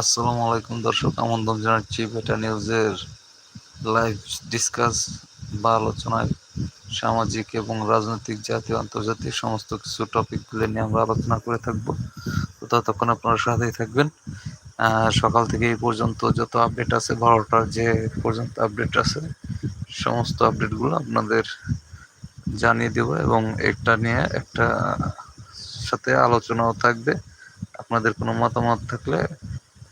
আসসালামু আলাইকুম দর্শক, আমন্ত্রণ জানাচ্ছি বেটা নিউজের লাইভ ডিসকাস বা আলোচনায়। সামাজিক এবং রাজনৈতিক, জাতীয়, আন্তর্জাতিক সমস্ত কিছু টপিকগুলো নিয়ে আমরা আলোচনা করে থাকব। তো ততক্ষণ আপনারা সাথেই থাকবেন। সকাল থেকে এই পর্যন্ত যত আপডেট আছে, বারোটার যে পর্যন্ত আপডেট আছে, সমস্ত আপডেটগুলো আপনাদের জানিয়ে দেব এবং একটা নিয়ে একটা সাথে আলোচনাও থাকবে। আপনাদের কোনো মতামত থাকলে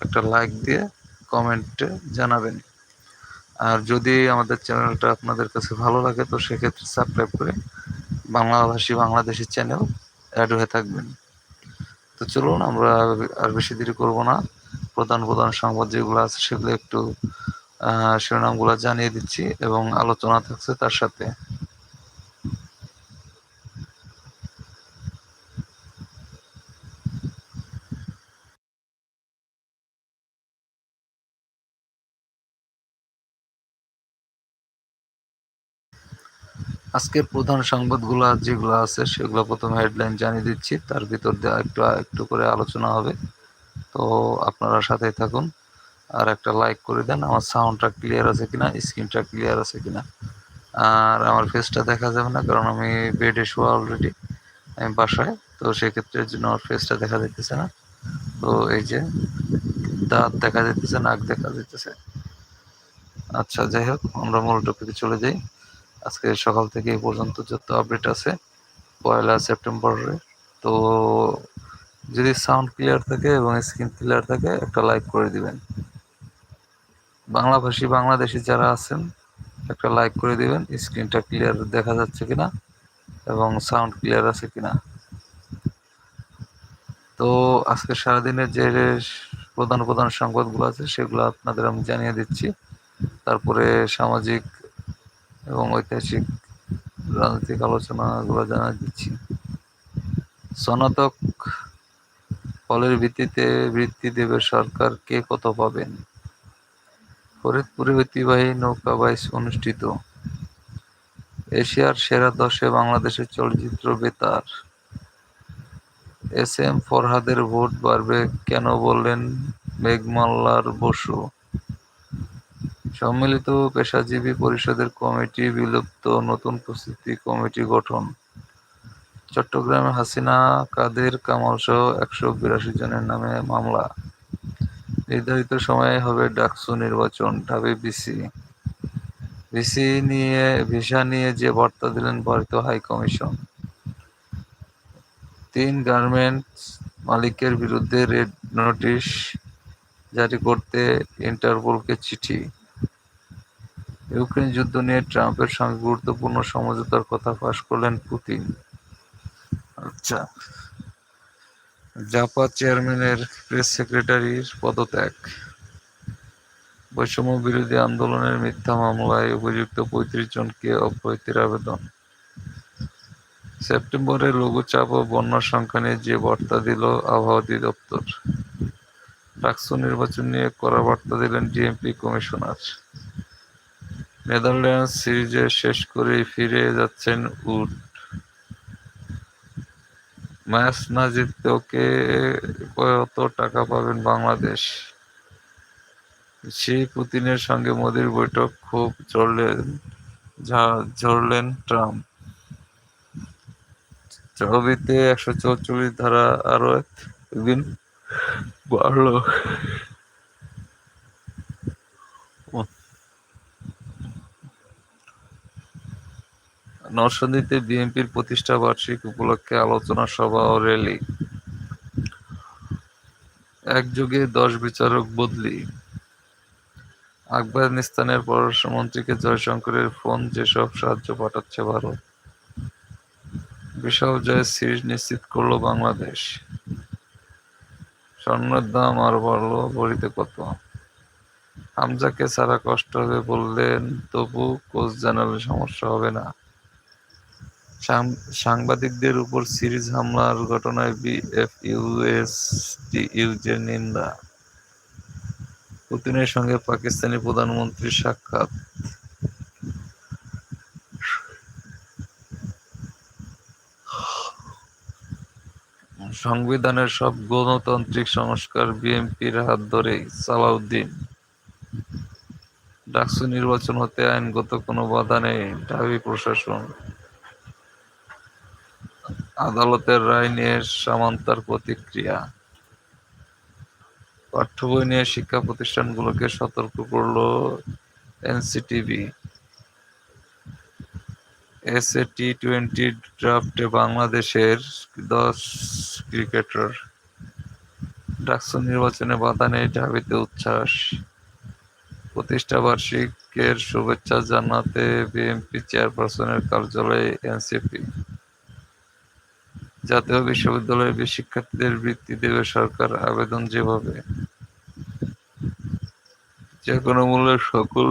একটা লাইক দিয়ে কমেন্টে জানাবেন। আর যদি আমাদের চ্যানেলটা আপনাদের কাছে ভালো লাগে, তো সেক্ষেত্রে সাবস্ক্রাইব করে বাংলাভাষী বাংলাদেশি চ্যানেল অ্যাড হয়ে থাকবেন। তো চলুন, আমরা আর বেশি দেরি করব না। প্রধান প্রধান সংবাদ যেগুলো আছে সেগুলো একটু শিরোনামগুলো জানিয়ে দিচ্ছি এবং আলোচনা থাকছে তার সাথে। আজকের প্রধান সংবাদগুলো যেগুলো আছে, সেগুলো প্রথম হেডলাইন জানিয়ে দিচ্ছি। তার ভিতর দিয়ে একটু একটু করে আলোচনা হবে। তো আপনারা সাথেই থাকুন। আর একটা লাইক করে দেন। আমার সাউন্ডটা ক্লিয়ার আছে কিনা স্ক্রিনটা ক্লিয়ার আছে কিনা। আর আমার ফেসটা দেখা যাবে না, কারণ আমি বেডে শোয়া অলরেডি আমি বাসায়, তো সেক্ষেত্রে জন্য আমার ফেসটা দেখা যাইতেছে না। তো এই যে, দাঁত দেখা যাইতেছে, নাক দেখা যাইতেছে। আচ্ছা যাই হোক, আমরা মূল টপিকে চলে যাই। আজকে সকাল থেকে এই পর্যন্ত যত আপডেট আছে, পয়লা সেপ্টেম্বরে। তো যদি সাউন্ড ক্লিয়ার থাকে এবং স্ক্রিন ক্লিয়ার থাকে, একটা লাইক করে দিবেন। বাংলাভাষী, বাংলাদেশি যারা আছেন, একটা লাইক করে দিবেন স্ক্রিনটা ক্লিয়ার দেখা যাচ্ছে কিনা এবং সাউন্ড ক্লিয়ার আছে কিনা। তো আজকে সারাদিনের যে প্রধান প্রধান সংবাদগুলো আছে, সেগুলো আপনাদের আমি জানিয়ে দিচ্ছি। তারপরে সামাজিক এবং ঐতিহাসিক রাজনৈতিক আলোচনাগুলো জানা দিচ্ছি। স্নাতক ফলের ভিত্তিতে বৃত্তি দেবে সরকার কে কত পাবেন? ফরিদপুরে ঐতিহ্যবাহী নৌকা বাইস অনুষ্ঠিত। এশিয়ার সেরা দশে বাংলাদেশের চলচ্চিত্র বেতার। এস এম ফরহাদের ভোট বাড়বে কেন বললেন মেঘমাল্লার বসু। সম্মিলিত পেশাজীবী পরিষদের কমিটি বিলুপ্ত নতুন প্রস্তুতি কমিটি গঠন। চট্টগ্রামে হাসিনা, কাদের কামাল সহ একশো বিরাশি জনের নামে মামলা। নির্ধারিত সময়ে হবে ডাকসু নির্বাচন, ঢাবি বিসি ভিসি নিয়ে, ভিসা নিয়ে যে বার্তা দিলেন ভারতীয় হাই কমিশন তিন গার্মেন্টস মালিকের বিরুদ্ধে রেড নোটিশ জারি করতে ইন্টারপোলকে চিঠি। ইউক্রেন যুদ্ধ নিয়ে ট্রাম্পের সঙ্গে গুরুত্বপূর্ণ সমঝোতার কথা ফাঁস করলেন পুতিন। আচ্ছা। জাপা চেয়ারম্যানের প্রেস সেক্রেটারির পদত্যাগ। বৈষম্য বিরোধী আন্দোলনের মিথ্যা মামলায় অভিযুক্ত পঁয়ত্রিশ জনকে অব্যাহতির আবেদন। সেপ্টেম্বরে লঘুচাপ ও বন্যার সংখ্যা নিয়ে যে বার্তা দিল আবহাওয়া অধিদপ্তর, ডাকসু নির্বাচন নিয়ে কড়া বার্তা দিলেন ডিএমপি কমিশনার। নেদারল্যান্ডস সিরিজে শেষ করে ফিরে যাচ্ছেন উড। ম্যাচ না জিতলেও কে কত টাকা পাবেন বাংলাদেশ? সেই পুতিনের সঙ্গে মোদির বৈঠক, খুব চড়লেন ঝরলেন ট্রাম্প। ছবিতে একশো চৌচল্লিশ ধারা আরও একদিন বাড়ল। নরসিংদীতে বিএনপির প্রতিষ্ঠা বার্ষিক উপলক্ষে আলোচনা সভা ও র্যালি। একযোগে দশ বিচারক বদলি। আফগানিস্তানের পররাষ্ট্রমন্ত্রীকে জয়শঙ্করের ফোন, যেসব সাহায্য পাঠাচ্ছে ভারত। বিশাল জয়ের সিরিজ নিশ্চিত করল বাংলাদেশ। স্বর্ণের দাম আরও বাড়লো ভরিতে কত? হামজাকে ছাড়া কষ্ট হবে বললেন, তবু কোচ জানালে সমস্যা হবে না। সাংবাদিকদের উপর সিরিজ হামলার ঘটনায় বিএফইউএসটিইউজের নিন্দা। পুতিনের সঙ্গে পাকিস্তানি প্রধানমন্ত্রীর সাক্ষাৎ। সংবিধানের সব গণতান্ত্রিক সংস্কার বিএনপির হাত ধরেই সালাউদ্দিন। ডাকসু নির্বাচন হতে আইনগত কোনো বাধা নেই, ঢাবি প্রশাসন। আদালতের রায় নিয়ে সামান্তার প্রতিক্রিয়া। পাঠ্য বই নিয়ে শিক্ষা প্রতিষ্ঠানগুলোকে সতর্ক করল এনসিটিভি। এসএ টি টোয়েন্টি ড্রাফটে বাংলাদেশের দশ ক্রিকেটার। ডাকসু নির্বাচনে বাধা নেই ঢাবিতে উচ্ছ্বাস। প্রতিষ্ঠা বার্ষিকের শুভেচ্ছা জানাতে বিএনপি চেয়ারপারসনের কার্যালয়ে এনসিপি। জাতীয় বিশ্ববিদ্যালয়ের শিক্ষার্থীদের বৃত্তি দেবে সরকার আবেদন যেভাবে। যে কোনো মূল্যে সকল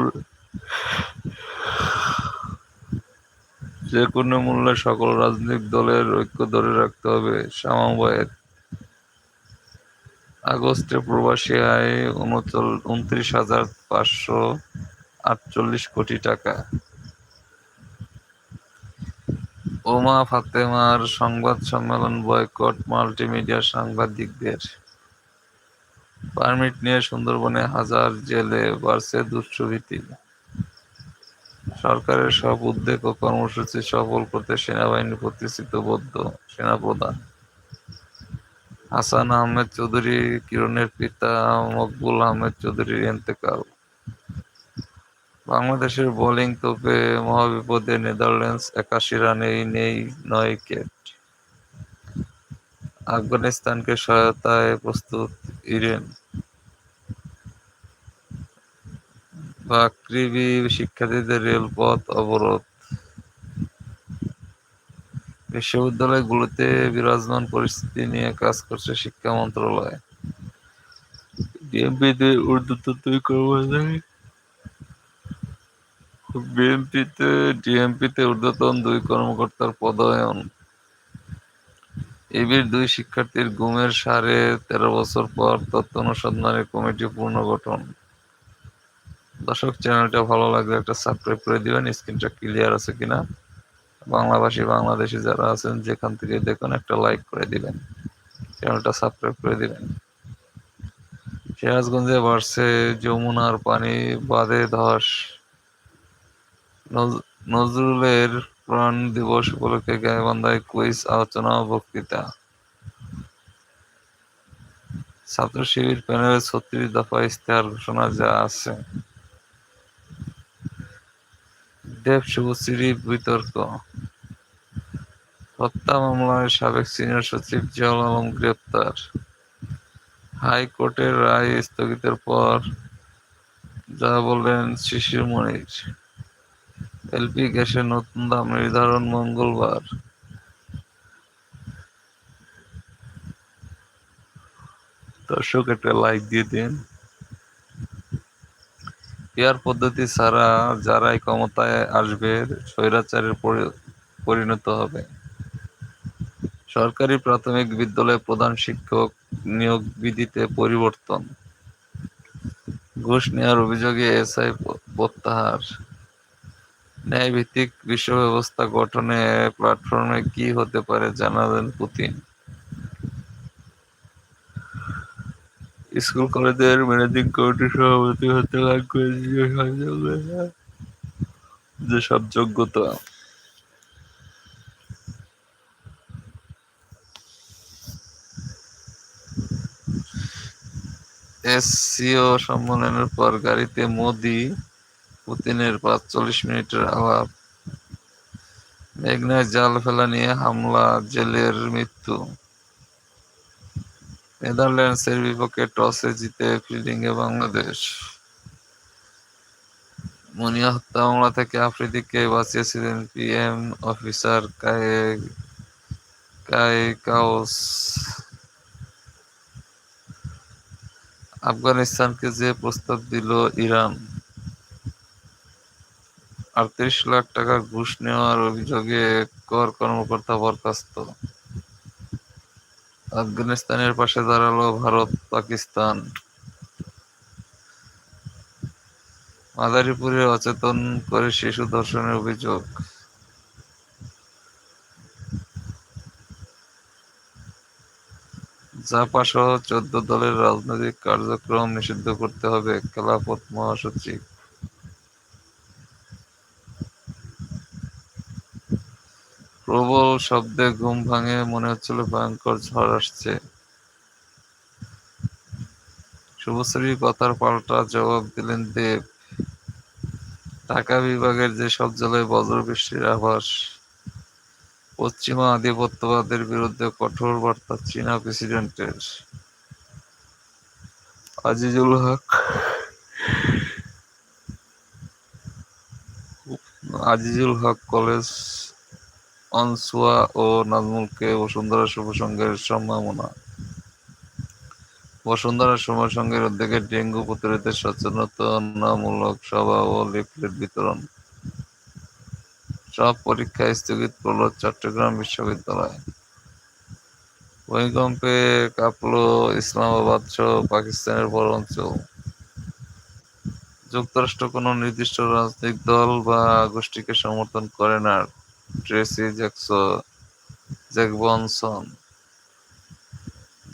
যে কোনো মূল্যে সকল রাজনৈতিক দলের ঐক্য ধরে রাখতে হবে। সমবায়ের আগস্টে প্রবাসী আয় উনচল উনত্রিশ হাজার পাঁচশো আটচল্লিশ কোটি টাকা। ওমা ফাতেমার সংবাদ সম্মেলন বয়কট মাল্টিমিডিয়া সাংবাদিকদের। পারমিট নিয়ে সুন্দরবনে হাজার জেলে বাড়ছে দুষ্কৃতী সরকারের সব উদ্যোগ ও কর্মসূচি সফল করতে সেনাবাহিনী প্রতিশ্রুতিবদ্ধ সেনাপ্রধান। হাসান আহমেদ চৌধুরী কিরণের পিতা মকবুল আহমেদ চৌধুরীর ইন্তেকাল। বাংলাদেশের বোলিং তোপে মহাবিপদে নেদারল্যান্ডস একাশি রানেই নেই নয় উইকেট। আফগানিস্তানকে সহায়তায় প্রস্তুত ইরেন। বাকৃবি শিক্ষার্থীদের রেলপথ অবরোধ। বিশ্ববিদ্যালয়গুলোতে বিরাজমান পরিস্থিতি নিয়ে কাজ করছে শিক্ষা মন্ত্রণালয়। ডিএমপিতে ঊর্ধ্বতন দুই কর্মচারী বিএনপিতে, ডিএমপিতে ঊর্ধ্বতন দুই কর্মকর্তার পদায়ন। ইবির দুই শিক্ষার্থীর গুমের সাড়ে তেরো বছর পর তথ্য অনুসন্ধানী কমিটি পুনর্গঠন। দর্শক, চ্যানেলটা ভালো লাগলে একটা সাবস্ক্রাইব করে দিবেন, স্ক্রিনটা ক্লিয়ার আছে কিনা? বাংলাভাষী, বাংলাদেশি যারা আছেন, যেখান থেকে দেখুন, একটা লাইক করে দিবেন, চ্যানেলটা সাবস্ক্রাইব করে দিবেন। সিরাজগঞ্জে বাড়ছে যমুনার পানি বাঁধে ধস। নজরুলের প্রাণ দিবস উপলক্ষে গাইবান্ধায় কুইজ আলোচনা ও বক্তৃতা। ছাত্র শিবির প্যানেলের ছত্রিশ দফা ইশতেহার ঘোষণা যা আছে। দেব শুভশ্রী বিতর্ক। হত্যা মামলায় সাবেক সিনিয়র সচিব জিয়াউল আলম গ্রেপ্তার। হাইকোর্টের রায় স্থগিতের পর যা বললেন শিশির মনির। এলপি গ্যাসের নতুন দাম নির্ধারণ মঙ্গলবার। দর্শক, একটা লাইক দিয়ে দিন। পিয়ার পদ্ধতি ছাড়া যারাই ক্ষমতায় আসবে, স্বৈরাচারের পরি- পরিণত হবে। সরকারি প্রাথমিক বিদ্যালয় প্রধান শিক্ষক নিয়োগ বিধিতে পরিবর্তন। ঘুষ নেওয়ার অভিযোগে এসআই প্রত্যাহার। ন্যায়ভিত্তিক বিশ্ব ব্যবস্থা গঠনে প্ল্যাটফর্মে কি হতে পারে জানালেন পুতিন। স্কুল কলেজের ম্যানেজিং কমিটির সভাপতি হতে লাগবে যেসব যোগ্যতা। এসসিও সম্মেলনের পর গাড়িতে মোদি পুতিনের পাঁচচল্লিশ মিনিটের আলাপ। মেঘনায় জাল ফেলা নিয়ে হামলা, জেলের মৃত্যু। নেদারল্যান্ডসের বিপক্ষে টসে জিতে ফিল্ডিংয়ে বাংলাদেশ। মুনিয়া হত্যা মামলা থেকে আফ্রিদিকে বাঁচিয়েছিলেন পিএম অফিসার কায়কাউস আফগানিস্তানকে যে প্রস্তাব দিল ইরান। আটত্রিশ লাখ টাকা ঘুষ নেওয়ার অভিযোগে কর কর্মকর্তা বরখাস্ত। আফগানিস্তানের পাশে দাঁড়াল ভারত, পাকিস্তান। মাদারীপুরে অচেতন করে শিশু ধর্ষণের অভিযোগ। জাপা সহ চোদ্দ দলের রাজনৈতিক কার্যক্রম নিষিদ্ধ করতে হবে খেলাফত মহাসচিব। প্রবল শব্দে ঘুম ভাঙে, মনে হচ্ছিল ভয়ঙ্কর ঝড় আসছে। শুভশ্রীর কথার পাল্টা জবাব দিলেন দেব। ঢাকা বিভাগের যেসব জেলায় বজ্রবৃষ্টির আভাস, পশ্চিমা আধিপত্যবাদের বিরুদ্ধে কঠোর বার্তা চীনা প্রেসিডেন্টের। আজিজুল হক আজিজুল হক কলেজ অনসুয়া ও নাজমুলকে বসুন্ধরা শুভ সংঘের সম্ভাবনা। বসুন্ধরা শুভ সংঘের উদ্যোগে ডেঙ্গু প্রতিরোধে সচেতনতামূলক সভা ও লিফলেট বিতরণ। সব পরীক্ষা স্থগিত করল চট্টগ্রাম বিশ্ববিদ্যালয়। ভূমিকম্পে কাঁপল ইসলামাবাদ সহ পাকিস্তানের বড় অঞ্চল। যুক্তরাষ্ট্র কোনো নির্দিষ্ট রাজনৈতিক দল বা গোষ্ঠীকে সমর্থন করে না ট্রেসি জ্যাকবনসন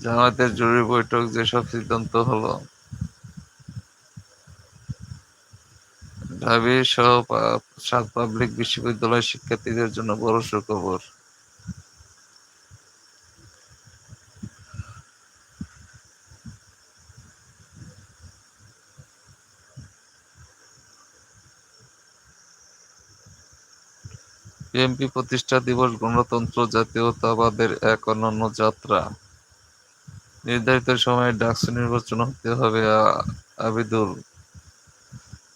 জামায়াতের জরুরি বৈঠক যেসব সিদ্ধান্ত হলো ঢাবি সহ সাত পাবলিক বিশ্ববিদ্যালয়ের শিক্ষার্থীদের জন্য বড় সুখবর বিএনপি প্রতিষ্ঠা দিবস, গণতন্ত্র, জাতীয়তাবাদের এক অনন্য যাত্রা। নির্ধারিত সময়ে ডাকসু নির্বাচন হতে হবে আবিদুল।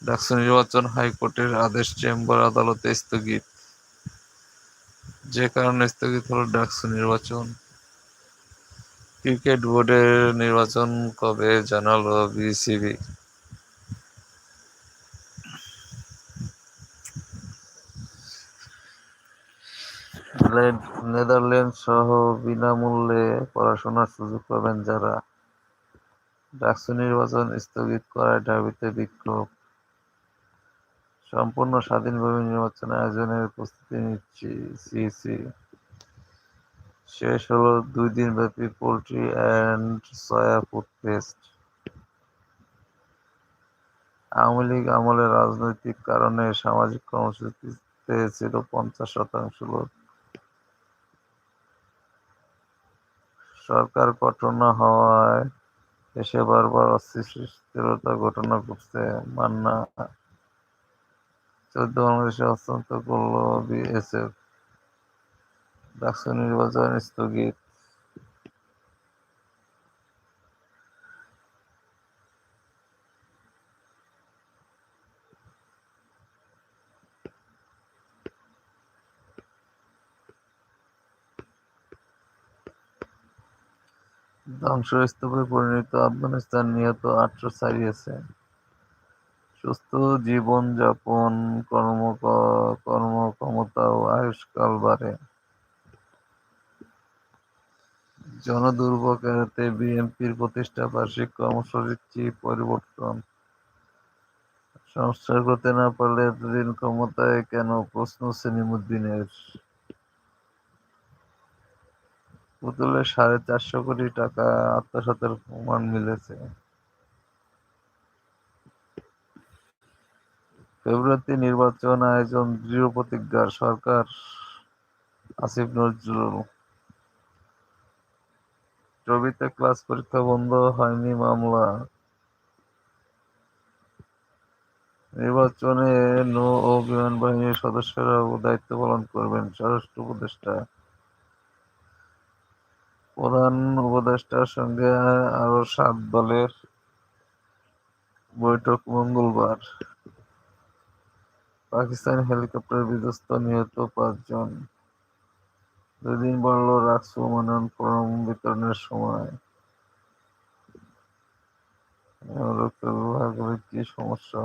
ডাকসু নির্বাচন হাইকোর্টের আদেশ চেম্বার আদালতে স্থগিত। যে কারণে স্থগিত হলো ডাকসু নির্বাচন। ক্রিকেট বোর্ডের নির্বাচন কবে জানালো বিসিবি? নেদারল্যান্ড সহ বিনামূল্যে পড়াশোনার সুযোগ পাবেন যারা। ডাকসু নির্বাচন স্থগিত করায় ঢাবিতে বিক্ষোভ। সম্পূর্ণ স্বাধীনভাবে নির্বাচন আয়োজনের প্রস্তুতি নিচ্ছি সিসি শেষ হলো দুই দিন ব্যাপী poultry and soya food fest. Awami League আমলে রাজনৈতিক কারণে সামাজিক কর্মসূচিতে ছিল পঞ্চাশ শতাংশ লোক। সরকার গঠন হওয়ায় দেশে বারবার অস্থিরতা ঘটনা ঘটছে মান্না। চোদ্দ বাংলাদেশে হস্তান্তর করল বিএসএফ। ডাকসু নির্বাচন স্থগিত। ধ্বংসস্তূপে পরিণত আফগানিস্তান নিহত আটশো ছাড়িয়েছে সুস্থ জীবনযাপন কর্ম কর্মক্ষমতা ও আয়ুষ্কাল বাড়ে। জনদুর্ভোগ এড়াতে বিএনপির প্রতিষ্ঠা বার্ষিক কর্মসূচি পরিবর্তন। সংস্কার করতে না পারলে এতদিন ক্ষমতায় কেন প্রশ্ন সেলিমুদ্দিনের পুতুলে সাড়ে চারশো কোটি টাকা আত্মসাতের প্রমাণ মিলেছে। ফেব্রুয়ারিতে নির্বাচন আয়োজন, দৃঢ় প্রতিজ্ঞার সরকার, আসিফ নজরুল। চবিতে ক্লাস পরীক্ষা বন্ধ হয়নি মামলা। নির্বাচনে নৌ ও বিমান বাহিনীর সদস্যরা দায়িত্ব পালন করবেন স্বরাষ্ট্র উপদেষ্টা প্রধান উপদেষ্টার সঙ্গে আরও সাত দলের বৈঠক মঙ্গলবার। পাকিস্তানি হেলিকপ্টার বিধ্বস্ত নিহত পাঁচজন। দুদিন বাড়ল রাকসু মনোনয়ন ফরম বিতরণের সময়। কি সমস্যা।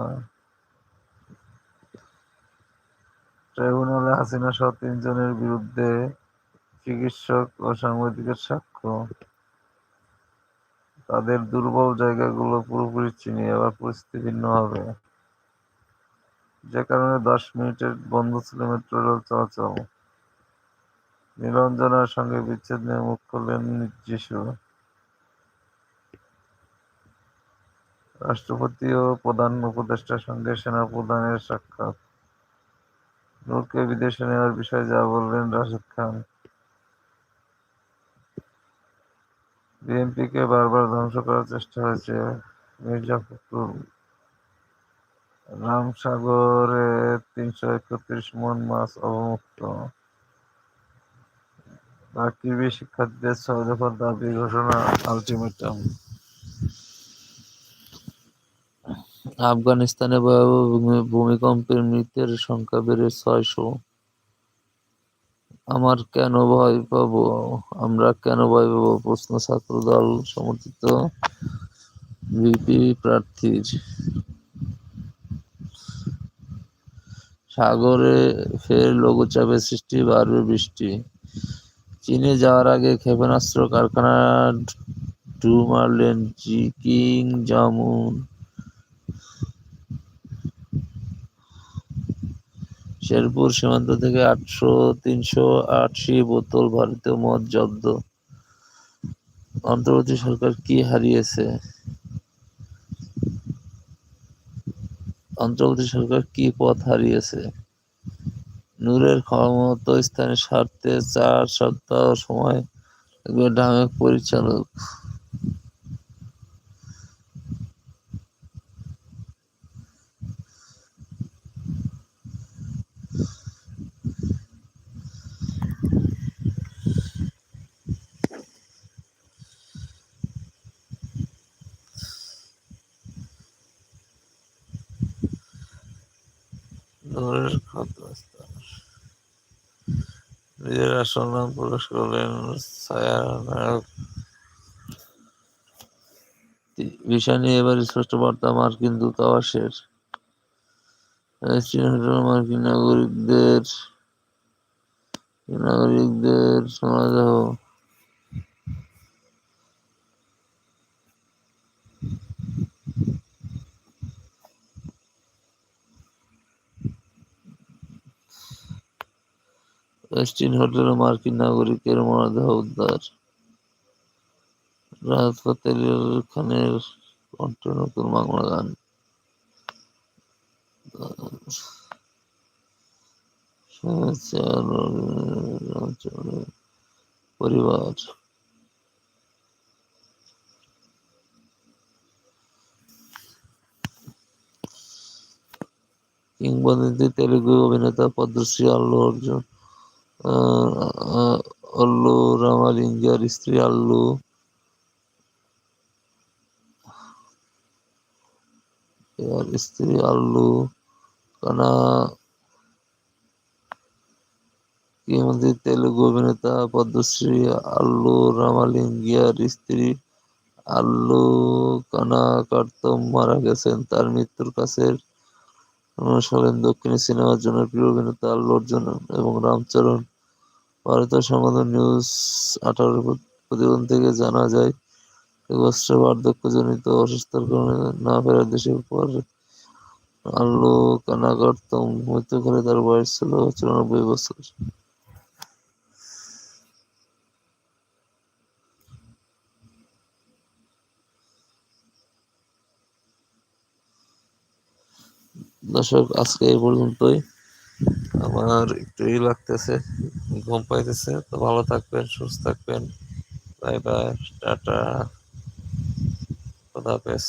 ট্রাইব্যুনালে হাসিনা সহ তিনজনের বিরুদ্ধে চিকিৎসক ও সাংবাদিকের সাক্ষ্য। তাদের দুর্বল জায়গাগুলো পুরোপুরি চিনি এবার পরিস্থিতি ভিন্ন হবে। যে কারণে দশ মিনিটের বন্ধ ছিল মেট্রো রেল চলাচল। নিরঞ্জনার সঙ্গে বিচ্ছেদ নিয়ে মুখ খুললেন যিশু রাষ্ট্রপতি ও প্রধান উপদেষ্টার সঙ্গে সেনা সেনাপ্রধানের সাক্ষাৎ। নূরকে বিদেশে নেওয়ার বিষয়ে যা বললেন রাশেদ খান। বিএনপিকে বারবার ধ্বংস করার চেষ্টা হয়েছে মির্জা ফখরুল। রামসাগরে তিনশো একত্রিশ মন মাছ অবমুক্ত। শিক্ষার্থীদের ছয় দফার দাবি ঘোষণা আলটিমেটাম। আফগানিস্তানে ভয়াবহ ভূমিকম্পের মৃতের সংখ্যা বেড়ে ছয়শো। আমার কেন ভয় পাবো? আমরা কেন ভয় পাবো? প্রশ্ন, ছাত্রদল, সমর্থিত ভিপি প্রার্থীর। সাগরে ফের লঘুচাপের সৃষ্টি বাড়বে বৃষ্টি। চীনে যাওয়ার আগে ক্ষেপণাস্ত্র কারখানা ঢু মারলেন জি কিং জামুন শেরপুর সীমান্ত থেকে আটশো, তিনশো আশি বোতল ভারতীয় মদ জব্দ। অন্তর্বর্তী সরকার কি হারিয়েছে? অন্তর্বর্তী সরকার কি পথ হারিয়েছে? নূরের ক্ষমতা স্থানের স্বার্থে চার সপ্তাহ সময় ঢামেক পরিচালক নূরের ক্ষমতাস্থান নিজের আসল নাম প্রকাশ করলেন ছায়ানায়ক বিষয় নিয়ে এবার স্পষ্ট বার্তা মার্কিন দূতাবাসের। মার্কিন নাগরিকদের নাগরিকদের সমাদেহ ওয়েস্টিন হোটেলে মার্কিন নাগরিকের মরদেহ উদ্ধার। রাহাত খানের কণ্ঠে নতুন বাংলা গান। পরিবার। কিংবদন্তি তেলুগু অভিনেতা পদ্মশ্রী আল্লু অর্জুন। অল্লু রামালিঙ্গার স্ত্রী আল্লু। স্ত্রী আল্লু। কানা কিংবদন্তি তেলুগু অভিনেতা, পদ্মশ্রী আল্লু রামালিঙ্গিয়ার স্ত্রী আল্লু। কানাকার্তম মারা গেছেন, তার মৃত্যুর মানুষ হলেন দক্ষিণী সিনেমার জন্য প্রিয় অভিনেতা আল্লু অর্জুন এবং রামচরণ। ভারতীয় সংবাদ নিউজ আঠারোর প্রতিবেদন থেকে জানা যায় এক বার্ধক্যজনিত অসুস্থতার কারণে না ফেরার দেশে পর কানাকার্তম মৃত্যুকালে তার বয়স ছিল চুরানব্বই বছর। দর্শক, আজকে এই পর্যন্তই। আমার একটু ই লাগতেছে, ঘুম পাইতেছে, তো ভালো থাকবেন, সুস্থ থাকবেন। বাই বাই, টাটা। খোদা হাফেজ।